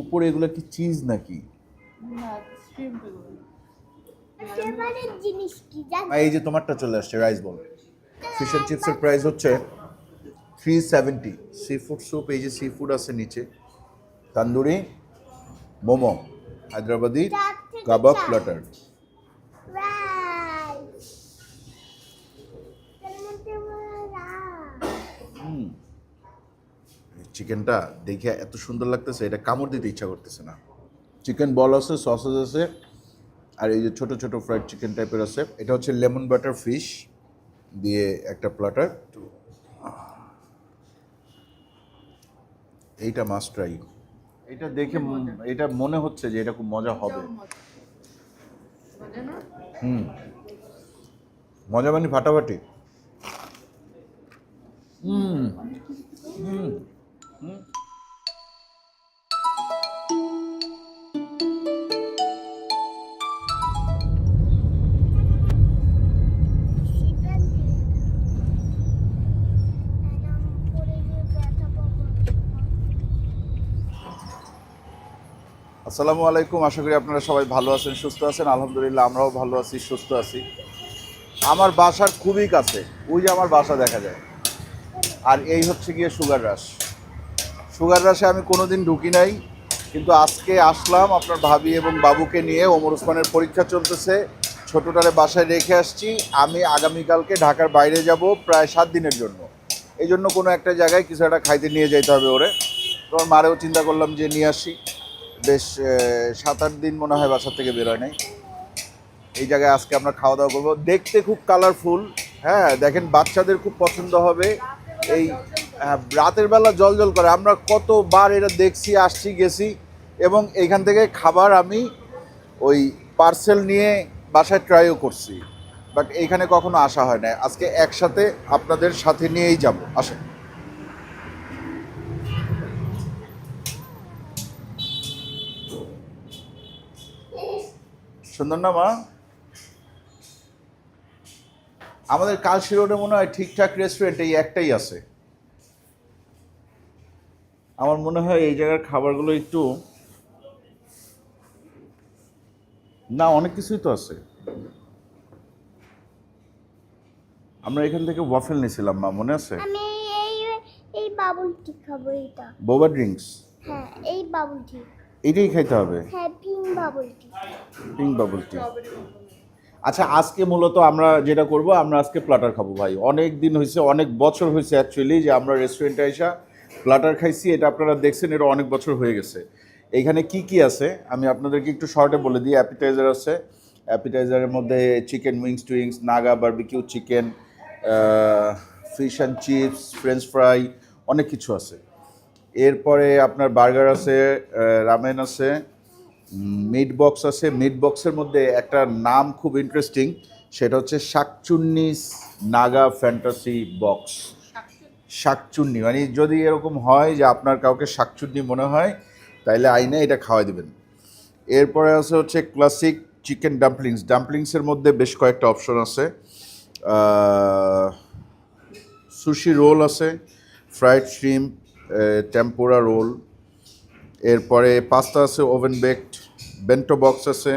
উপরে এগুলো কি চিজ নাকি? এই যে তোমারটা চলে আসছে রাইস বল ফিশ অ্যান্ড চিপসের প্রাইস হচ্ছে three seventy seafood soup এই যে সি ফুড আছে নিচে। তান্দুরি মোমো হায়দ্রাবাদি কাবাব প্লাটার রাইস এর মধ্যে রাইস চিকেনটা দেখে এত সুন্দর লাগতেছে এটা কামড় দিতে ইচ্ছা করতেছে না। চিকেন বল আছে সসেজ আছে আর এই যে ছোট ছোট ফ্রাইড চিকেন টাইপের আছে এটা হচ্ছে লেমন বাটার ফিশ দিয়ে একটা প্লাটার। এইটা মাস্ট ট্রাই এটা দেখে এটা মনে হচ্ছে যে এটা খুব মজা হবে? হুম। মজা মানে ফাটাফাটি। হুম। হুম। আসসালামু আলাইকুম, আশা করি আপনারা সবাই ভালো আছেন, সুস্থ আছেন। আলহামদুলিল্লাহ, আমরাও ভালো আছি, সুস্থ আছি। আমার বাসার খুবই কাছে, ওই যে আমার বাসা দেখা যায়। আর এই হচ্ছে গিয়ে সুগার রাশ সুগার রাশে আমি কোনোদিন ঢুকি নাই, কিন্তু আজকে আসলাম আপনার ভাবি এবং বাবুকে নিয়ে, ওমর ওসমানের পরীক্ষা চলতেছে, ছোটোটারে বাসায় রেখে আসছি, আমি আগামীকালকে ঢাকার বাইরে যাব প্রায় সাত দিনের জন্য। এই জন্য কোনো একটা জায়গায় কিছু একটা খাইতে নিয়ে যেতে হবে ওরে। তোমার মারেও চিন্তা করলাম যে নিয়ে আসি। বেশ সাত আট দিন মনে হয় বাসা থেকে বেরোয় নাই। এই জায়গায় আজকে আমরা খাওয়া দাওয়া করব। দেখতে খুব কালারফুল হ্যাঁ দেখেন বাচ্চাদের খুব পছন্দ হবে এই রাতের বেলা জল জল করে। আমরা কতবার এটা দেখছি, আসছি, গেছি এবং এখান থেকে খাবার আমি ওই পার্সেল নিয়ে বাসায় ট্রাইও করছি। বাট এইখানে কখনো আসা হয় না আজকে একসাথে আপনাদের সাথে নিয়েই যাব। আসেন। সুন্দর না, মা? আমাদের কালশি রোডে মনে হয় ঠিকঠাক রেস্টুরেন্ট এই একটাই আছে। আমার মনে হয় এই জায়গার খাবারগুলো একটু না অনেক কিছুই তো আছে। আমরা এখান থেকে ওয়াফেল নিয়েছিলাম মা মনে আছে? আমি এই এই বাবুল টি খাব এটা বোবা ড্রিঙ্কস হ্যাঁ এই বাবুল টি এটাই খাইতে হবে? হ্যাঁ pink bubble tea pink bubble tea আচ্ছা আজকে মূলত আমরা যেটা করব আমরা আজকে প্লাটার খাব ভাই। অনেক দিন হয়েছে অনেক বছর হয়েছে অ্যাকচুয়ালি যে আমরা রেস্টুরেন্টে এসা প্লাটার খাইছি, এটা আপনারা দেখছেন, এটা অনেক বছর হয়ে গেছে। এইখানে কি কি আছে? আমি আপনাদেরকে একটু শর্টে বলে দিই অ্যাপিটাইজার আছে। অ্যাপিটাইজারের মধ্যে chicken wings টুইংস Naga barbecue chicken fish and chips French fry অনেক কিছু আছে। এরপরে আপনার বার্গার আছে রামেন আছে মিট বক্স আছে। মিট বক্সের মধ্যে একটা নাম খুব ইন্টারেস্টিং সেটা হচ্ছে শাকচুন্নিস নাগা ফ্যান্টাসি বক্স শাকচুন্নি। মানে যদি এরকম হয় যে আপনার কাউকে শাকচুন্নি মনে হয়, তাইলে আইনে এটা খাওয়াই দেবেন। এরপরে আছে হচ্ছে ক্লাসিক চিকেন ডাম্পলিংস ডাম্পলিংসের মধ্যে বেশ কয়েকটা অপশন আছে। সুশি রোল আছে ফ্রাইড শ্রিম টেম্পোরা রোল এরপরে পাস্তা আছে ওভেন বেকড বেন্টো বক্স আছে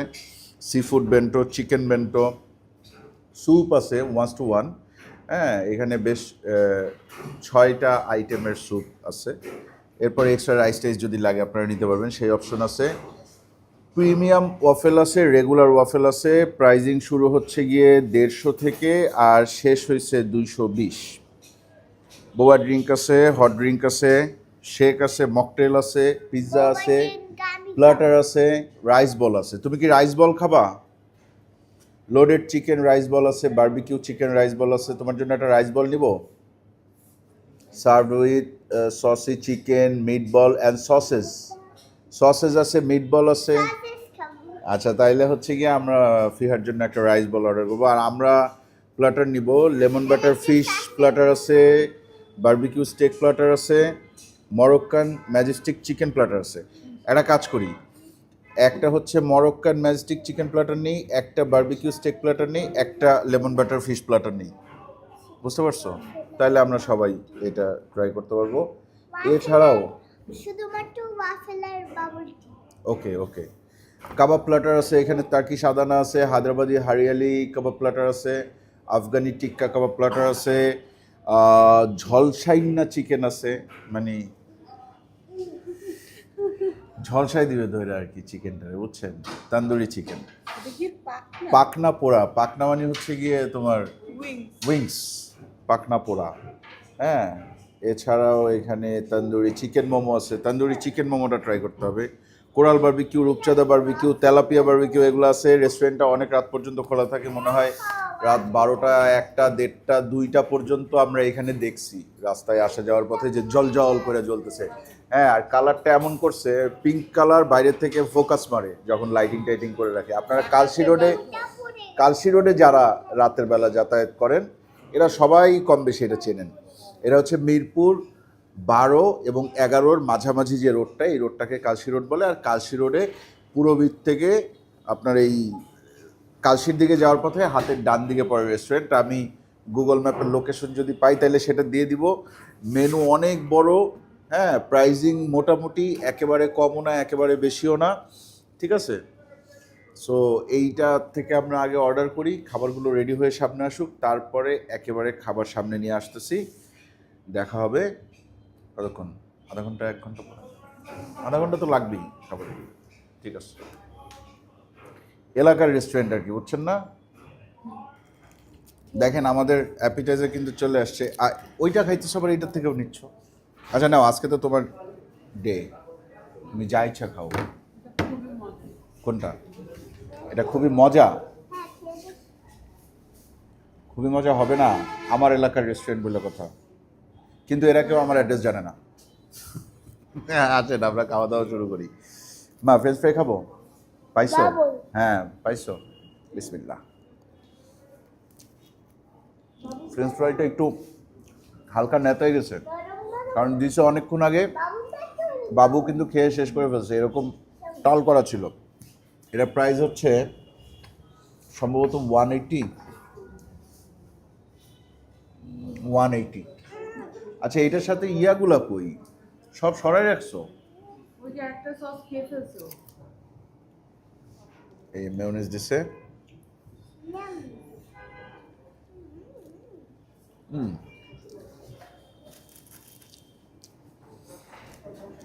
seafood bento chicken bento soup আছে ওয়ান্স টু ওয়ান হ্যাঁ এখানে বেশ ছয়টা আইটেমের স্যুপ আছে। এরপরে এক্সট্রা রাইস টাইস যদি লাগে আপনারা নিতে পারবেন সেই অপশন আছে। প্রিমিয়াম ওয়াফেল আছে রেগুলার ওয়াফেল আছে প্রাইজিং শুরু হচ্ছে গিয়ে দেড়শো থেকে আর শেষ হয়েছে দুইশো বিশ। বোয়া ড্রিঙ্ক আছে হট ড্রিঙ্ক আছে শেক আছে মকটেল আছে পিৎজা আছে প্লাটার আছে রাইস বল আছে। তুমি কি রাইস বল খাবা? লোডেড চিকেন রাইস বল আছে বার্বিকিউ চিকেন রাইস বল আছে, তোমার জন্য একটা রাইস বল নিব? Serve with saucy chicken meatball and sausages sausages আছে মিট বল আছে। আচ্ছা তাইলে হচ্ছে গিয়ে আমরা ফিহার জন্য একটা রাইস বল অর্ডার করব। আর আমরা প্লাটার নিব লেমন বাটার ফিশ প্লাটার আছে বার্বিকিউ স্টেক প্লাটার আছে মরক্কান ম্যাজেস্টিক চিকেন প্লাটার আছে। একটা কাজ করি একটা হচ্ছে মরক্কান ম্যাজেস্টিক চিকেন প্লাটার নেই একটা বার্বিকিউ স্টেক প্লাটার নেই একটা লেমন বাটার ফিশ প্লাটার নেই। বুঝতে পারছ? তাহলে আমরা সবাই এটা ট্রাই করতে পারব। এছাড়াও শুধুমাত্র ওয়াফেল আর বাবুল ওকে ওকে কাবাব প্লাটার আছে এখানে টার্কি সাদানা আছে হায়দ্রাবাদি হারিয়ালি কাবাব প্লাটার আছে আফগানি টিক্কা কাবাব প্লাটার আছে ঝলসাইন্না চিকেন আছে মানে ঝলসাই দিবে ধরে আর কি চিকেনটা বুঝছেন? তান্দুরি চিকেন। পাকনা? পোড়া। পাকনা মানে হচ্ছে গিয়ে তোমার উইংস। উইংস পাকনা পোড়া। হ্যাঁ এছাড়াও এখানে তান্দুরি চিকেন মোমো আছে। তান্দুরি চিকেন মোমোটা ট্রাই করতে হবে। কোরাল বারবিকিউ, রূপচাঁদা বারবিকিউ, তেলাপিয়া বারবিকিউ, এগুলো আছে। রেস্টুরেন্টটা অনেক রাত পর্যন্ত খোলা থাকে মনে হয়। রাত বারোটা, একটা, দেড়টা, দুইটা পর্যন্ত আমরা এখানে দেখছি। রাস্তায় আসা যাওয়ার পথে যে জল জল করে জ্বলতেছে। হ্যাঁ আর কালারটা এমন করছে পিঙ্ক কালার বাইরে থেকে ফোকাস মারে যখন লাইটিং টাইটিং করে রাখে। আপনারা কালসি রোডে কালসি রোডে যারা রাতের বেলা যাতায়াত করেন, এরা সবাই কম বেশি এটা চেনেন। এরা হচ্ছে মিরপুর বারো এবং এগারোর মাঝামাঝি যে রোডটা, এই রোডটাকে কালসি রোড বলে। আর কালসি রোডে পূর্ববীর থেকে আপনার এই কালসির দিকে যাওয়ার পথে হাতের ডান দিকে পড়ে রেস্টুরেন্ট আমি গুগল ম্যাপের লোকেশন যদি পাই, তাহলে সেটা দিয়ে দিব। মেনু অনেক বড় হ্যাঁ প্রাইজিং মোটামুটি একেবারে কমও না, একেবারে বেশিও না, ঠিক আছে? সো এইটা থেকে আমরা আগে অর্ডার করি, খাবারগুলো রেডি হয়ে সামনে আসুক, তারপরে একেবারে খাবার সামনে নিয়ে আসতেছি। দেখা হবে। কতক্ষণ আধা ঘণ্টা, এক ঘণ্টা আধা ঘণ্টা তো লাগবেই খাবারে ঠিক আছে। এলাকার রেস্টুরেন্ট আর কি, বুঝছেন না? দেখেন আমাদের অ্যাপিটাইজার কিন্তু চলে আসছে। ওইটা খাইতে সবার এইটার থেকেও নিচ্ছ। আচ্ছা নাও, আজকে তো তোমার ডে তুমি যা ইচ্ছা খাও। কোনটা? এটা খুবই মজা। খুবই মজা হবে না? আমার এলাকার রেস্টুরেন্ট বলে কথা। কিন্তু এরা কেউ আমার অ্যাড্রেস জানে না। হ্যাঁ আসেন আমরা খাওয়া দাওয়া শুরু করি। মা ফ্রেঞ্চ ফ্রাই খাব? পাইছো? হ্যাঁ পাইছো। বিসমিল্লাহ। ফ্রেঞ্চ ফ্রাইটা একটু হালকা নেতাই গেছে। কারণ দিছে অনেকক্ষণ আগে। বাবু কিন্তু খেয়ে শেষ করে ফেলছে। এরকম টল করা ছিল। এটা প্রাইস হচ্ছে সম্ভবত ওয়ান এইটি ওয়ান এইটি আচ্ছা এটার সাথে ইয়াগুলা কই সব সরাই রাখছো? ওই যে একটা সস খেয়ে ফেলছো। এই মেয়নিজ দিছে? হুম।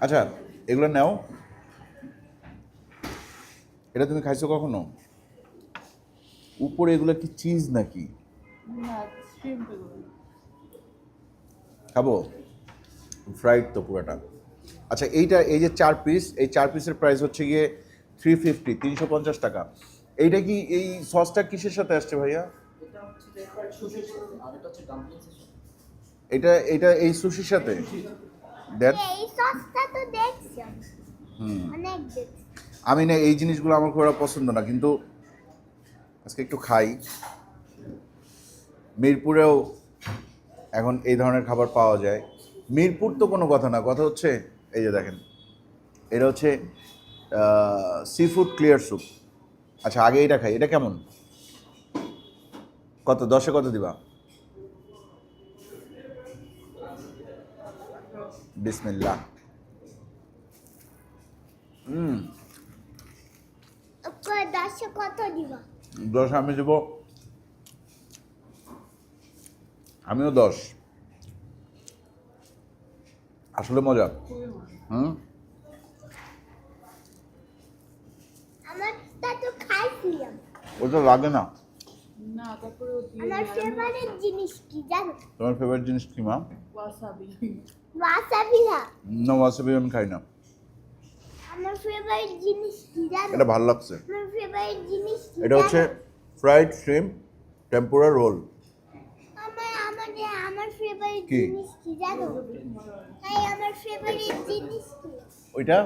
আচ্ছা এগুলো নাও। এটা তুমি খাইছো কখনো? উপরে এগুলো কি চিজ নাকি? না খাব? ফ্রাইড তো পুরোটা আচ্ছা এইটা এই যে চার পিস এই চার পিসের প্রাইস হচ্ছে গিয়ে থ্রি ফিফটি তিনশো পঞ্চাশ টাকা। এইটা কি এই সসটা কিসের সাথে আসছে ভাইয়া? এটা হচ্ছে পেপার সুশির সাথে আর এটা হচ্ছে ডাম্পলিংসের সাথে। এটা এটা এই সুশির সাথে? আমি না এই জিনিসগুলো আমার খুব একটা পছন্দ না কিন্তু আজকে একটু খাই। মিরপুরেও এখন এই ধরনের খাবার পাওয়া যায়। মিরপুর তো কোনো কথা না কথা হচ্ছে এই যে দেখেন এটা হচ্ছে সি ফুড ক্লিয়ার স্যুপ আচ্ছা আগে এটা খাই এটা কেমন? কত দশে কত দিবা? বিসমিল্লাহ। হুম। দশে কত দিবা? দশ আমি দেব আমিও দশ। আসলে মজা। হুম? ওটা লাগে না। না তারপরে ও দিয়ে আমার ফেভারিট জিনিস কি জানো? তোমার ফেভারিট জিনিস কি মা? ওয়াসাবি ওয়াসাবি না। ওয়াসাবি আমি খাই না। আমার ফেভারিট জিনিস কি জানো? এটা ভালো লাগছে। আমার ফেভারিট জিনিস এটা হচ্ছে fried shrimp tempura roll favourite জিনিস কি জানো? তাই আমার ফেভারিট জিনিস কি? ওইটা?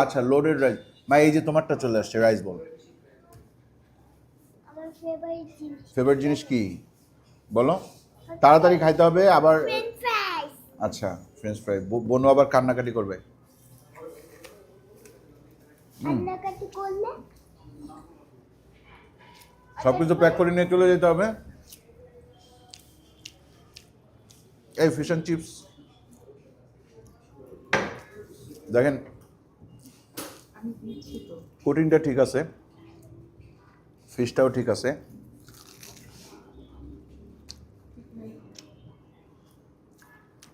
আচ্ছা লোডেড রাইস মা এই যে তোমারটা চলে আসছে রাইস বল। আমার ফেভারিট জিনিস ফেভারিট জিনিস কি? বলো। তাড়াতাড়ি খাইতে হবে আবার আচ্ছা ফ্রেঞ্চ ফ্রাই বোনও আবার কান্নাকাটি করবে। সব কিছু প্যাক করে নিয়ে চলে যেতে হবে। এই ফিশ অ্যান্ড চিপস দেখেন কোটিংটা ঠিক আছে, ফিশটাও ঠিক আছে।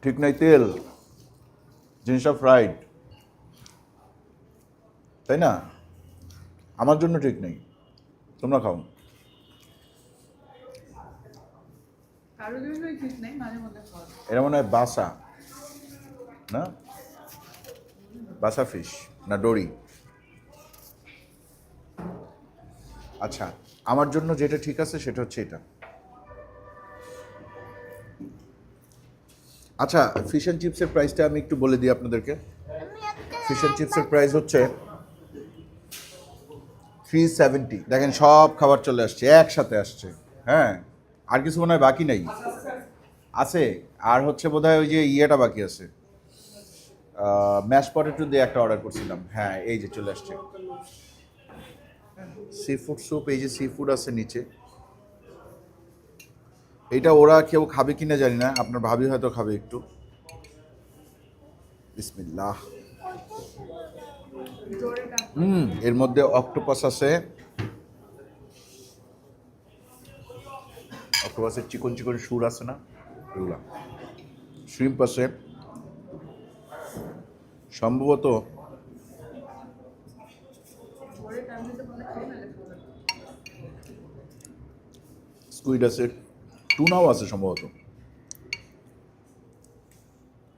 ঠিক নাই তেল, জিনিসটা ফ্রাইড তাই না? আমার জন্য ঠিক নেই। তোমরা খাও কারও জন্যই ঠিক নেই মাঝে মধ্যে খাওয়া এটা মনে হয় বাসা, না? বাসা ফিশ না ডরি? আচ্ছা আমার জন্য যেটা ঠিক আছে সেটা হচ্ছে এটা। আচ্ছা ফিশ অ্যান্ড চিপসের প্রাইসটা আমি একটু বলে দিই আপনাদেরকে। ফিশ অ্যান্ড চিপসের প্রাইস হচ্ছে থ্রি সেভেন্টি দেখেন সব খাবার চলে আসছে, একসাথে আসছে হ্যাঁ? আর কিছু মনে হয় বাকি নেই। আছে আর হচ্ছে বোধহয় ওই যে ইয়েটা বাকি আছে। ম্যাশ পটেটো দিয়ে একটা অর্ডার করছিলাম। হ্যাঁ এই যে চলে আসছে। সি ফুড স্যুপ এই যে সি ফুড আছে নিচে। এইটা ওরা কেউ খাবে কি না জানি না আপনার ভাবি হয়তো খাবে একটু। বিসমিল্লাহ। হুম এর মধ্যে অক্টোপাস আছে। অক্টোপাসের চিকন চিকন সুর আছে না, এগুলা। শ্রিম্প আছে সম্ভবত স্কুইড আছে, টুনাও আছে সম্ভবত।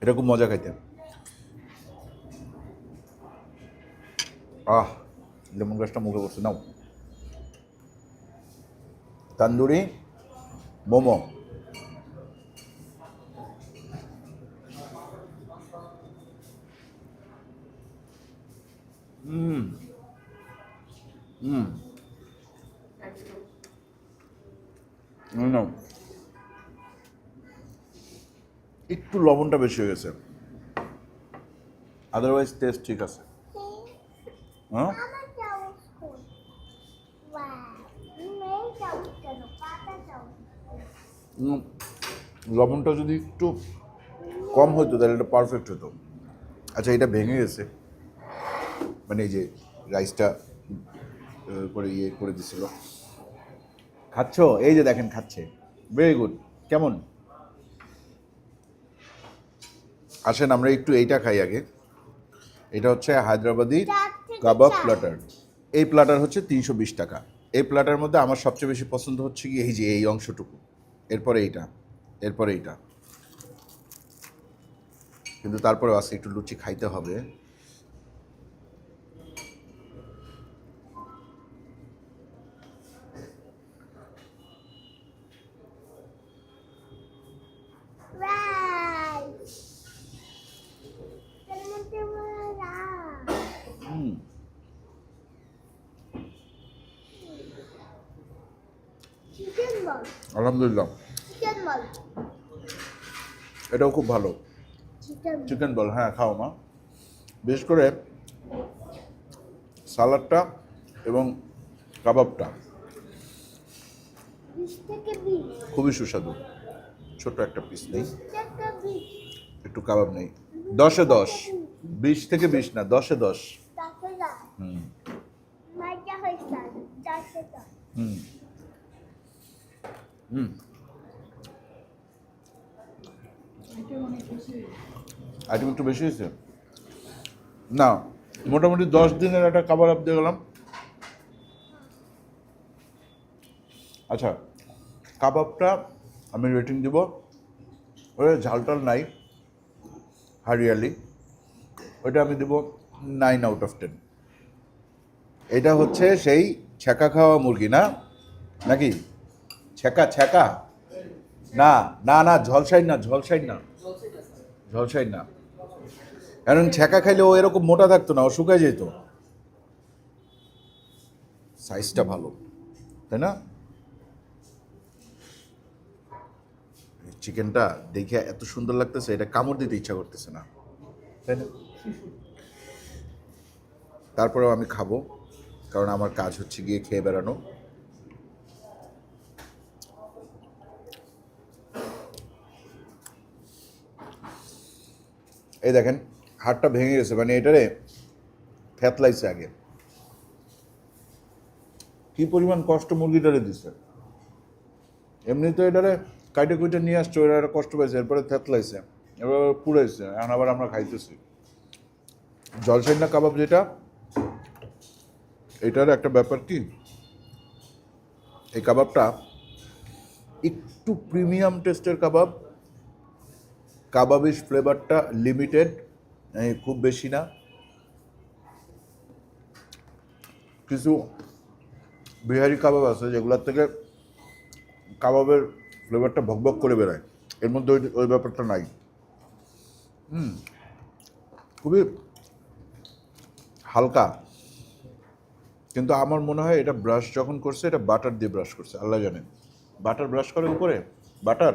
এটা খুব মজা খাইতে আহ, লেমন গাছটা মুখে বসে নাও। তান্দুরি মোমো হুম হুম একটু লবণটা বেশি হয়ে গেছে। আদারওয়াইজ টেস্ট ঠিক আছে। হ্যাঁ? লবণটা যদি একটু কম হতো তাহলে এটা পারফেক্ট হতো। আচ্ছা এটা ভেঙে গেছে। মানে এই যে রাইসটা করে ইয়ে করে দিছিল। খাচ্ছ? এই যে দেখেন খাচ্ছে। ভেরি গুড কেমন? আসেন আমরা একটু এইটা খাই আগে। এটা হচ্ছে হায়দ্রাবাদি কাবাব প্লাটার এই প্লাটার হচ্ছে তিনশো বিশ টাকা। এই প্লাটার মধ্যে আমার সবচেয়ে বেশি পছন্দ হচ্ছে কি এই যে এই অংশটুকু। এরপরে এইটা এরপরে এইটা। কিন্তু তারপরে আজকে একটু লুচি খাইতে হবে। আলহামদুলিল্লাহ। এটাও খুব ভালো। চিকেন। বল হ্যাঁ খাও মা। বিশেষ করে সালাডটা এবং কাবাবটা। খুবই সুস্বাদু। ছোট্ট একটা পিস নেই। একটু কাবাব নেই। দশে দশ। বিশ থেকে বিশ। না দশে দশ। হুম মজা হয়েছে দশে দশ হুম হুম এটা অনেক বেশি আইটেম একটু বেশি হয়েছে? না, মোটামুটি দশ দিনের একটা কাবার আপ দিয়ে গেলাম। আচ্ছা কাবাবটা আমি রেটিং দিব। ওই ঝালটাল নাই, হারিয়ালি। ওইটা আমি দেব নাইন আউট অফ টেন এটা হচ্ছে সেই ছ্যাঁকা খাওয়া মুরগি না? নাকি? ছ্যাঁকা ছ্যাঁকা? না না না ঝলসাই না ঝলসাই না। ঝলসাই না। কারণ ছ্যাঁকা খাইলে ও এরকম মোটা থাকতো না, ও শুকায় যেত। সাইজটা ভালো, তাই না? চিকেনটা দেখে এত সুন্দর লাগতেছে, এটা কামড় দিতে ইচ্ছা করতেছে না। তাই না? তারপরেও আমি খাব, কারণ আমার কাজ হচ্ছে গিয়ে খেয়ে বেড়ানো। এই দেখেন হাড়টা ভেঙে গেছে মানে এটারে ফ্যাতলাইছে আগে। কি পরিমাণ কষ্ট মুরগিটারে দিছে? এমনি তো এটারে কাইটে কুইটে নিয়ে আসছে, ওরা কষ্ট পাইছে, এরপরে থেতলাইছে, এবার পুড়াইছে, এখন আবার আমরা খাইতেছি। জলসাইনা কাবাব যেটা, এটার একটা ব্যাপার কি, এই কাবাবটা একটু প্রিমিয়াম টেস্টের কাবাব, কাবাবিশ ফ্লেভারটা লিমিটেড খুব বেশি না। কিছু বিহারি কাবাব আছে যেগুলোর থেকে কাবাবের ফ্লেভারটা ভকভক করে বেরোয়। এর মধ্যে ওই ওই ব্যাপারটা নাই। হুম। খুবই হালকা। কিন্তু আমার মনে হয় এটা ব্রাশ যখন করছে, এটা বাটার দিয়ে ব্রাশ করছে, আল্লাহ জানে। বাটার ব্রাশ করে উপরে? বাটার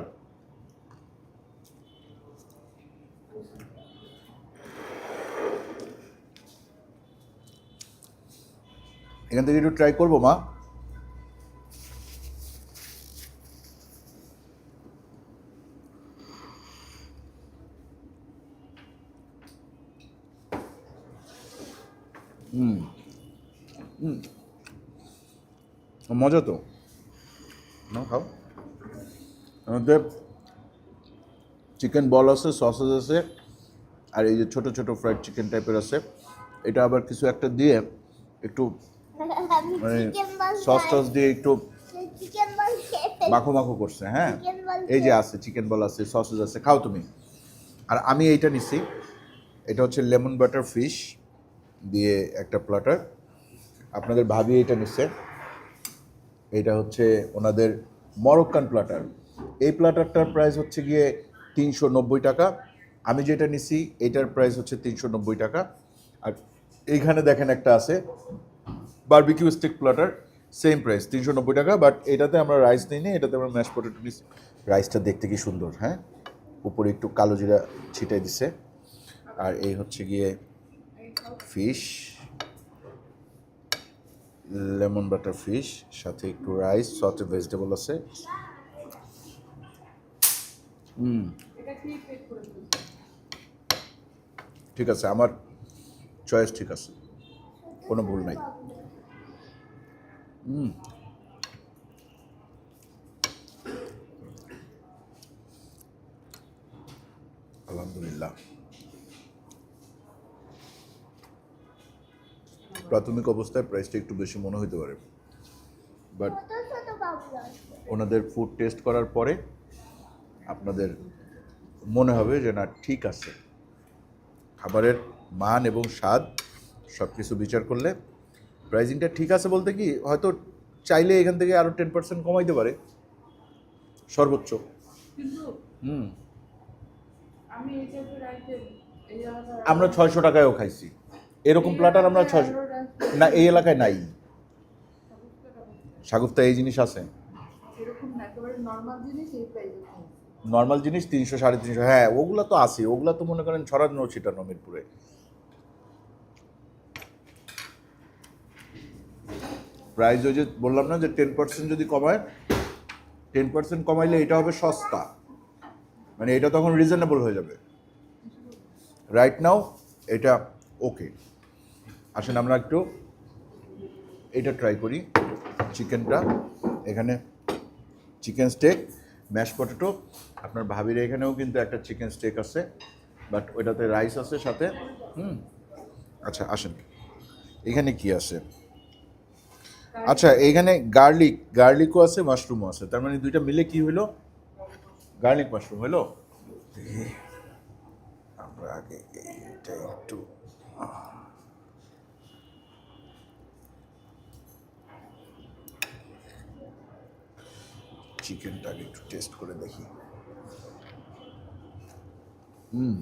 এখান থেকে একটু ট্রাই করব, মা। হুম। হুম। মজা তো। না খাও। এর চিকেন বল আছে সসেস আছে, আর এই যে ছোট ছোট ফ্রাইড চিকেন টাইপের আছে। এটা আবার কিছু একটা দিয়ে একটু মানে সস টস দিয়ে একটু মাখো মাখো করছে হ্যাঁ? এই যে আছে চিকেন বল আছে সসেস আছে খাও তুমি। আর আমি এইটা নিছি এটা হচ্ছে লেমন বাটার ফিশ দিয়ে একটা প্লাটার। আপনাদের ভাবি এটা নিচ্ছে এটা হচ্ছে ওনাদের মরক্কান প্লাটার। এই প্লাটারটার প্রাইস হচ্ছে গিয়ে তিনশো নব্বই টাকা। আমি যেটা নিছি এটার প্রাইস হচ্ছে তিনশো নব্বই টাকা। আর এইখানে দেখেন একটা আছে barbecue stick platter same price তিনশো নব্বই টাকা বাট এটাতে আমরা রাইস নিই নি এটাতে আমরা ম্যাশ পটেটো নিচ্ছি রাইসটা দেখতে কি সুন্দর হ্যাঁ? উপরে একটু কালো জিরা ছিটাই দিছে। আর এই হচ্ছে গিয়ে ফিশ লেমন বাটার ফিশ সাথে একটু রাইস সাথে ভেজিটেবল আছে। ঠিক আছে, আমার চয়েস ঠিক আছে, কোনো ভুল নাই। হুম আলহামদুলিল্লাহ প্রাথমিক অবস্থায় প্রাইসটা একটু বেশি মনে হতে পারে। বাট ওনাদের ফুড টেস্ট করার পরে আপনাদের মনে হবে যে, না, ঠিক আছে। খাবারের মান এবং স্বাদ সব কিছু বিচার করলে প্রাইজিংটা ঠিক আছে বলতে কি হয়তো চাইলে এখান থেকে আরও টেন পার্সেন্ট কমাইতে পারে। সর্বোচ্চ। হুম। আমরা ছয়শো টাকায়ও খাইছি। এরকম প্লাটার আমরা ছয়শো না এই এলাকায় নাই। সাগুপ্তা এই জিনিস আছে। নর্মাল জিনিস তিনশো সাড়ে তিনশো হ্যাঁ ওগুলো তো আছে। ওগুলো তো মনে করেন ছড়ানো ছিটানো মিরপুরে। প্রাইস ওই যে বললাম না যে টেন পার্সেন্ট যদি কমায় টেন পার্সেন্ট কমাইলে এটা হবে সস্তা। মানে এটা তখন রিজনেবল হয়ে যাবে। রাইট নাও এটা ওকে আসেন আমরা একটু এটা ট্রাই করি, চিকেনটা। এখানে চিকেন স্টেক ম্যাশ পটেটো আপনার ভাবির এখানেও কিন্তু একটা চিকেন স্টেক আছে বাট ওইটাতে রাইস আছে সাথে। হুম। আচ্ছা আসেন। এখানে কি আছে? আচ্ছা এইখানে গার্লিক গার্লিকও আছে মাশরুমও আছে। তার মানে দুইটা মিলে কি হলো? গার্লিক মাশরুম হলো? আমরা আগে এইটা একটু চিকেনটা আগে একটু টেস্ট করে দেখি। হুম।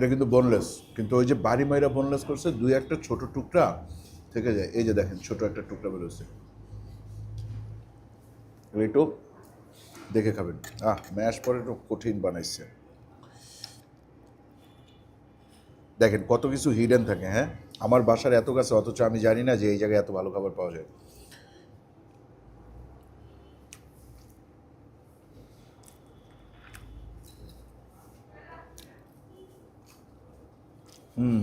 এটা কিন্তু বোনলেস কিন্তু ওই যে বাড়ি মাইরা বোনলেস করছে, দুই একটা ছোট টুকরা থেকে যায়। এই যে দেখেন, ছোট একটা টুকরা বেরোচ্ছে একটু দেখে খাবেন। আহ ম্যাশ পরে একটু কঠিন বানাইছে। দেখেন, কত কিছু হিডেন থাকে হ্যাঁ? আমার বাসার এত কাছে, অথচ আমি জানি না যে এই জায়গায় এত ভালো খাবার পাওয়া যায়। হুম।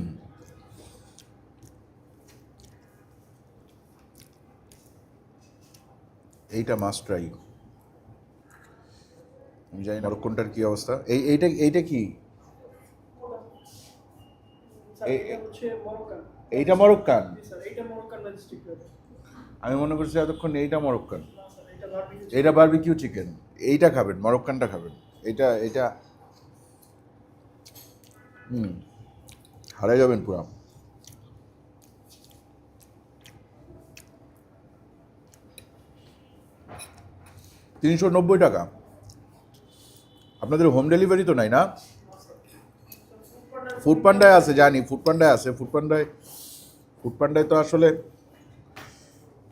এইটা মাস্ট ট্রাই আমি জানি না কোনটার কি অবস্থা। এই এইটা এইটা কি? এইটা মরক্কান। আমি মনে করছি এতক্ষণ এইটা মরক্কান। এটা বারবিকিউ চিকেন এইটা খাবেন মরক্কানটা খাবেন। এটা এটা হুম। হারাই যাবেন পুরা। তিনশো নব্বই টাকা। আপনাদের হোম ডেলিভারি তো নাই না? ফুড পান্ডায় আছে, জানি ফুড পান্ডায় আছে ফুড পান্ডায় ফুড পান্ডায় তো আসলে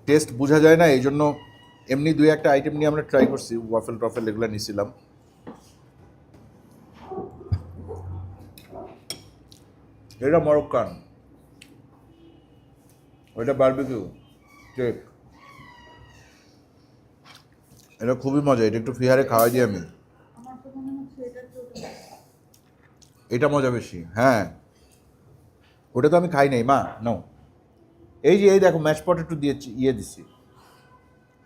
টেস্ট বোঝা যায় না এই জন্য এমনি দুই একটা আইটেম নিয়ে আমরা ট্রাই করছি ওয়াফেল টফেল এগুলো নিছিলাম। এটা মরক্কান। ওইটা বারবিকিউ কেক এটা খুবই মজা এটা একটু ফিহারে খাওয়াই দিই আমি। এটা মজা বেশি হ্যাঁ। ওটা তো আমি খাই নাই মা নাও এই যে এই দেখো ম্যাশ পটেটো দিয়েছি ইয়ে দিছি।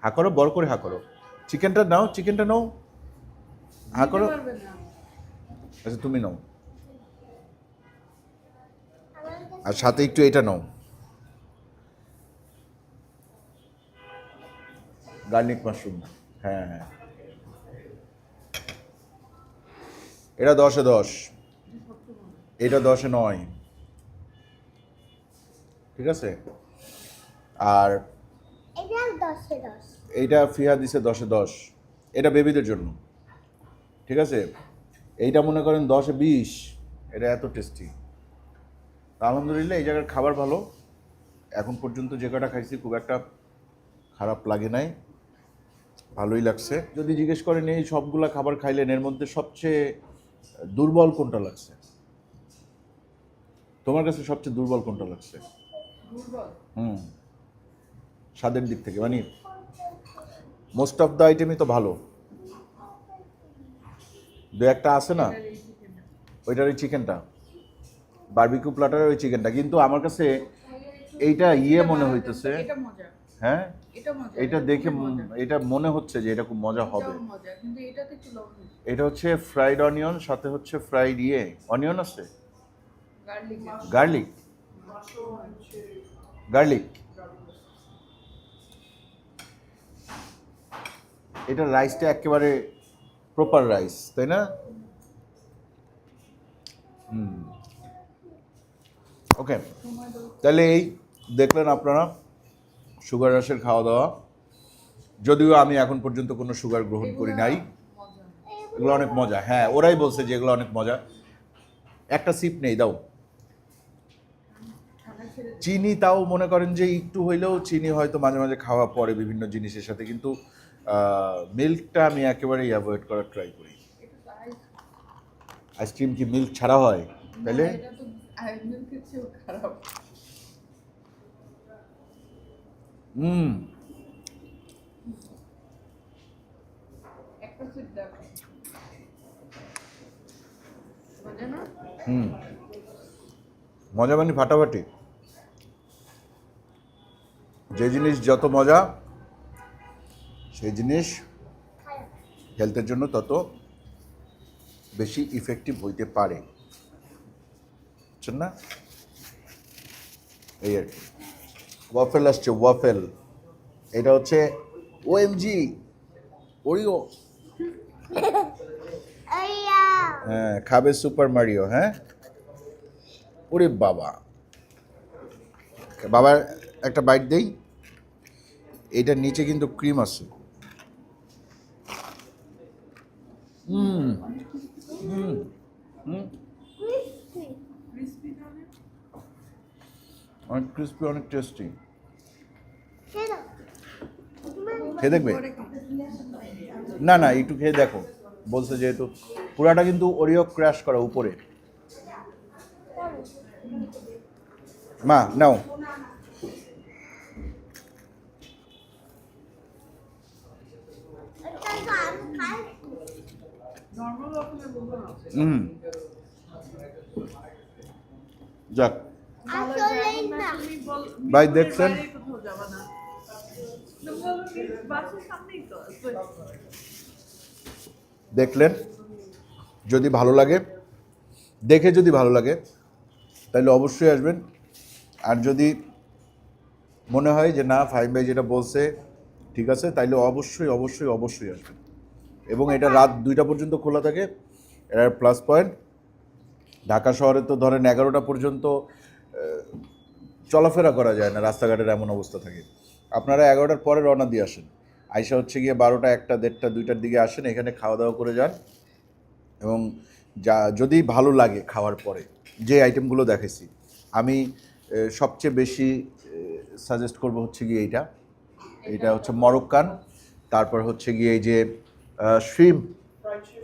হা করো বড় করে হা করো চিকেনটা নাও চিকেনটা নাও। হা করো আচ্ছা তুমি নাও আমার কাছে আর সাথে একটু এটা নাও। গার্লিক মাশরুম হ্যাঁ হ্যাঁ। এটা দশে দশ। এটা দশে নয়। ঠিক আছে? আর এইটা ফিহা দিছে দশে দশ। এটা বেবিদের জন্য। ঠিক আছে? এইটা মনে করেন দশে বিশ। এটা এত টেস্টি আলহামদুলিল্লাহ এই জায়গার খাবার ভালো। এখন পর্যন্ত যে কটা খাইছি খুব একটা খারাপ লাগে নাই। ভালোই লাগছে। যদি জিজ্ঞেস করেন এই সবগুলা খাবার খাইলেন এর মধ্যে সবচেয়ে দুর্বল কোনটা লাগছে? তোমার কাছে সবচেয়ে দুর্বল কোনটা লাগছে? হুম। স্বাদের দিক থেকে মানে মোস্ট অফ দ্য আইটেমই তো ভালো। দু একটা আছে না? ওইটার ওই চিকেনটা বারবিকিউ প্লাটারের ওই চিকেনটা। কিন্তু আমার কাছে এইটা ইয়ে মনে হইতেছে। হ্যাঁ? এটা দেখে। এটা মনে হচ্ছে যে এটা খুব মজা হবে। এটা হচ্ছে ফ্রাইড অনিয়ন সাথে হচ্ছে ফ্রাইড ইয়ে। অনিয়ন আছে? গার্লিক। গার্লিক। এটা রাইসটা একেবারে প্রপার রাইস তাই না? হুম। ওকে তাহলে এই দেখলেন আপনারা সুগার রাশের খাওয়া দাওয়া। যদিও আমি এখন পর্যন্ত কোনো সুগার গ্রহণ করি নাই। এগুলো অনেক মজা। হ্যাঁ ওরাই বলছে যে এগুলো অনেক মজা। একটা সিপ নেই দাও। চিনি তাও মনে করেন যে একটু হইলেও চিনি হয়তো মাঝে মাঝে খাওয়া পড়ে বিভিন্ন জিনিসের সাথে। কিন্তু মিল্কটা আমি একেবারেই অ্যাভয়েড করার ট্রাই করি। আইসক্রিম কি মিল্ক ছাড়া হয়? তাহলে খারাপ হুম একটা সিট দেখো মজা হুম মজা মানে ফাটাফাটি। যে জিনিস যত মজা সেই জিনিস হেলথের জন্য তত বেশি ইফেক্টিভ হইতে পারে। বুঝছেন না এই আর কি ওয়াফেল আসছে ওয়াফেল এটা হচ্ছে ওএমজি ওরিও হ্যাঁ খাবে সুপার মারিও হ্যাঁ? ওরে বাবা। বাবার একটা বাইট দেই। এটার নিচে কিন্তু ক্রিম আছে। হুম হুম হুম ক্রিস্পি ক্রিসপি না হলে অনেক ক্রিস্পি অনেক টেস্টি খেয়ে দেখবে? না না একটু খেয়ে দেখো। বলছে যেহেতু পুরাটা কিন্তু ওরিও ক্র্যাশ করা উপরে। মা নাও এটা তো আমি খাই নর্মাল রকমের বলব না হুম যাক আসলেই না তুমি বল ভাই দেখছেন? দেখলেন? যদি ভালো লাগে, দেখে যদি ভালো লাগে, তাহলে অবশ্যই আসবেন। আর যদি মনে হয় যে না ফাইভ ভাই যেটা বলছে, ঠিক আছে, তাইলে অবশ্যই অবশ্যই অবশ্যই আসবেন। এবং এটা রাত দুইটা পর্যন্ত খোলা থাকে, এটার প্লাস পয়েন্ট ঢাকা শহরে তো ধরেন এগারোটা পর্যন্ত চলাফেরা করা যায় না, রাস্তাঘাটের এমন অবস্থা থাকে। আপনারা এগারোটার পরে রওনা দিয়ে আসেন। আইসা হচ্ছে গিয়ে বারোটা, একটা, দেড়টা, দুইটার দিকে আসেন, এখানে খাওয়া দাওয়া করে যান। এবং যা, যদি ভালো লাগে খাওয়ার পরে, যে আইটেমগুলো দেখেছি, আমি সবচেয়ে বেশি সাজেস্ট করব হচ্ছে গিয়ে এইটা। এটা হচ্ছে মরক্কান, তারপর হচ্ছে গিয়ে এই যে shrimp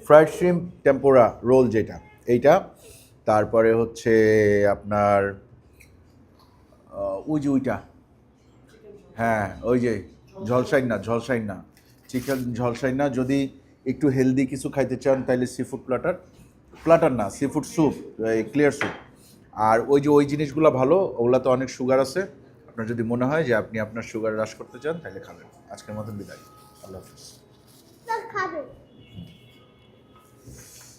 fried shrimp tempura roll যেটা, এইটা। তারপরে হচ্ছে আপনার ওই যে ওইটা। হ্যাঁ ওই যে ঝলসাইন না ঝলসাইন। না চিকেন ঝলসাইন না যদি একটু হেলদি কিছু খাইতে চান তাহলে সি ফুড প্লাটার প্লাটার না seafood soup clear soup আর ওই যে ওই জিনিসগুলো ভালো ওগুলাতে অনেক সুগার আছে। আপনার যদি মনে হয় যে আপনি আপনার সুগার হ্রাস করতে চান তাহলে খাবেন। আজকের মতন বিদায়। আল্লাহ হাফিজ।